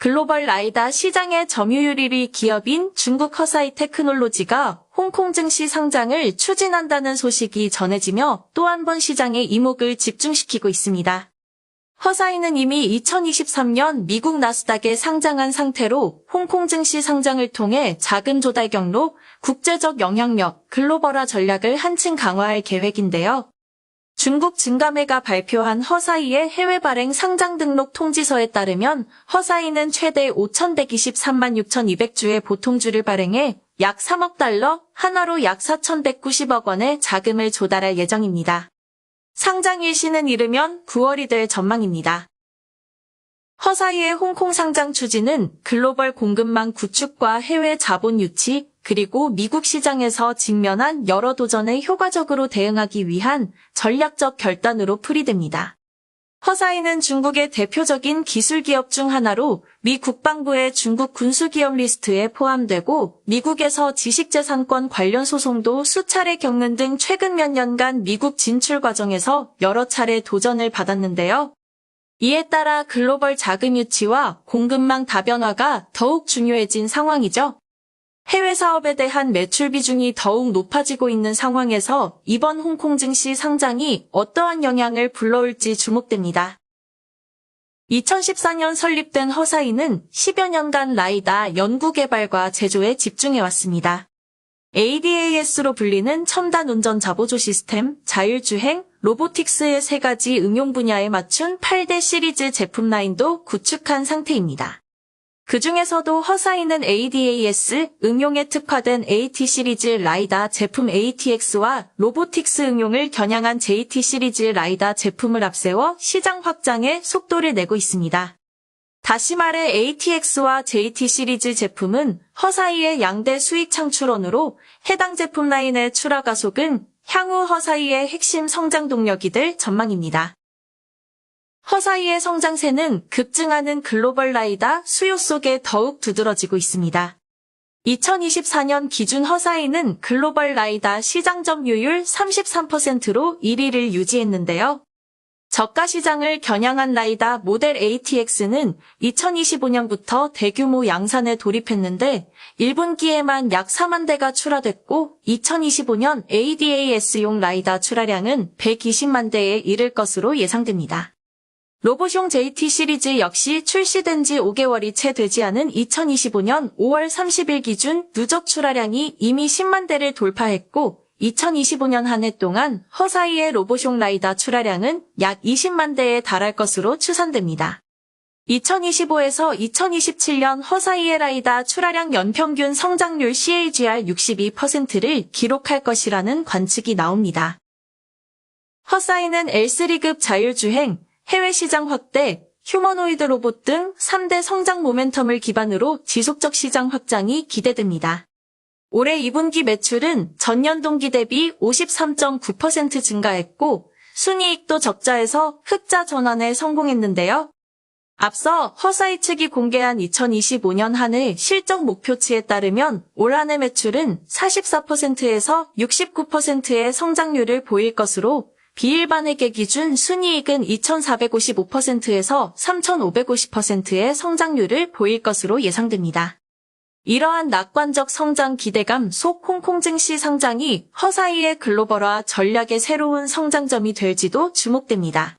글로벌 라이다 시장의 점유율 1위 기업인 중국 허사이 테크놀로지가 홍콩 증시 상장을 추진한다는 소식이 전해지며 또 한 번 시장의 이목을 집중시키고 있습니다. 허사이는 이미 2023년 미국 나스닥에 상장한 상태로 홍콩 증시 상장을 통해 자금 조달 경로, 국제적 영향력, 글로벌화 전략을 한층 강화할 계획인데요. 중국 증감회가 발표한 허사이의 해외 발행 상장 등록 통지서에 따르면 허사이는 최대 5,123만 6,200주의 보통주를 발행해 약 3억 달러, 하나로 약 4,190억 원의 자금을 조달할 예정입니다. 상장 일시는 이르면 9월이 될 전망입니다. 허사이의 홍콩 상장 추진은 글로벌 공급망 구축과 해외 자본 유치, 그리고 미국 시장에서 직면한 여러 도전에 효과적으로 대응하기 위한 전략적 결단으로 풀이됩니다. 허사이는 중국의 대표적인 기술 기업 중 하나로 미 국방부의 중국 군수 기업 리스트에 포함되고 미국에서 지식재산권 관련 소송도 수차례 겪는 등 최근 몇 년간 미국 진출 과정에서 여러 차례 도전을 받았는데요. 이에 따라 글로벌 자금 유치와 공급망 다변화가 더욱 중요해진 상황이죠. 해외 사업에 대한 매출 비중이 더욱 높아지고 있는 상황에서 이번 홍콩 증시 상장이 어떠한 영향을 불러올지 주목됩니다. 2014년 설립된 허사이는 10여 년간 라이다 연구개발과 제조에 집중해왔습니다. ADAS로 불리는 첨단 운전 자보조 시스템, 자율주행, 로보틱스의 세 가지 응용 분야에 맞춘 8대 시리즈 제품 라인도 구축한 상태입니다. 그 중에서도 허사이는 ADAS 응용에 특화된 AT 시리즈 라이다 제품 ATX와 로보틱스 응용을 겨냥한 JT 시리즈 라이다 제품을 앞세워 시장 확장에 속도를 내고 있습니다. 다시 말해 ATX와 JT 시리즈 제품은 허사이의 양대 수익 창출원으로 해당 제품 라인의 출하 가속은 향후 허사이의 핵심 성장 동력이 될 전망입니다. 허사이의 성장세는 급증하는 글로벌 라이다 수요 속에 더욱 두드러지고 있습니다. 2024년 기준 허사이는 글로벌 라이다 시장 점유율 33%로 1위를 유지했는데요. 저가 시장을 겨냥한 라이다 모델 ATX는 2025년부터 대규모 양산에 돌입했는데 1분기에만 약 4만 대가 출하됐고 2025년 ADAS용 라이다 출하량은 120만 대에 이를 것으로 예상됩니다. 로봇용 JT 시리즈 역시 출시된 지 5개월이 채 되지 않은 2025년 5월 30일 기준 누적 출하량이 이미 10만 대를 돌파했고 2025년 한 해 동안 허사이의 로봇용 라이다 출하량은 약 20만 대에 달할 것으로 추산됩니다. 2025에서 2027년 허사이의 라이다 출하량 연평균 성장률 CAGR 62%를 기록할 것이라는 관측이 나옵니다. 허사이는 L3급 자율주행, 해외 시장 확대, 휴머노이드 로봇 등 3대 성장 모멘텀을 기반으로 지속적 시장 확장이 기대됩니다. 올해 2분기 매출은 전년 동기 대비 53.9% 증가했고 순이익도 적자에서 흑자 전환에 성공했는데요. 앞서 허사이 측이 공개한 2025년 한 해 실적 목표치에 따르면 올 한 해 매출은 44%에서 69%의 성장률을 보일 것으로 비일반회계 기준 순이익은 2,455%에서 3,550%의 성장률을 보일 것으로 예상됩니다. 이러한 낙관적 성장 기대감 속 홍콩 증시 상장이 허사이의 글로벌화 전략의 새로운 성장점이 될지도 주목됩니다.